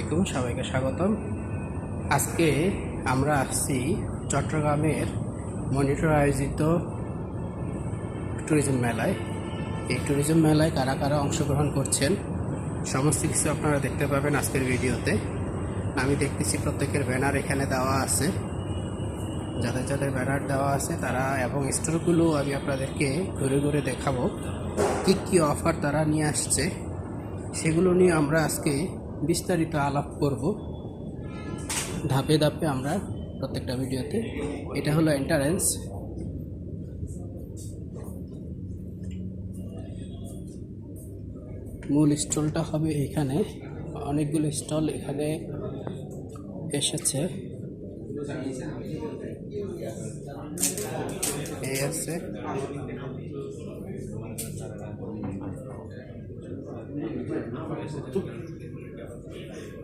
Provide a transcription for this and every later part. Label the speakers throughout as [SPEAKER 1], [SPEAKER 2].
[SPEAKER 1] আলাইকুম, সবাইকে স্বাগতম। আজকে আমরা আসছি চট্টগ্রামের মনিটর আয়োজিত ট্যুরিজম মেলায়। এই ট্যুরিজম মেলায় কারা কারা অংশগ্রহণ করছেন, সমস্ত কিছু আপনারা দেখতে পাবেন আজকের ভিডিওতে। আমি দেখতেছি প্রত্যেকের ব্যানার এখানে দেওয়া আছে। যাদের যাদের ব্যানার দেওয়া আছে, তারা এবং স্টোরগুলো আমি আপনাদেরকে ঘুরে ঘুরে দেখাবো। কী কী অফার তারা নিয়ে আসছে, সেগুলো নিয়ে আমরা আজকে বিস্তারিত আলাপ করব। ধাপে ধাপে আমরা প্রত্যেকটা ভিডিওতে। এটা হলো এন্টারেন্স মূল স্টলটা হবে এখানে। অনেকগুলো স্টল এখানে এসেছে। এই আছে।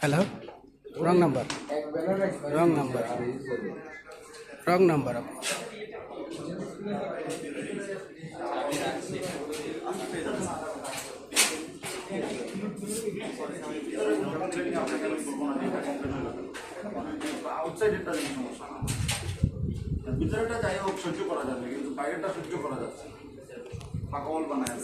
[SPEAKER 1] Hello wrong number wrong number wrong number
[SPEAKER 2] আউটসাইডেরটা যদি সমস্যা। ভিতরেটা যাই হোক সহ্য করা যাবে কিন্তু বাইরেটা সহ্য করা যাচ্ছে না। পাকল বানায়।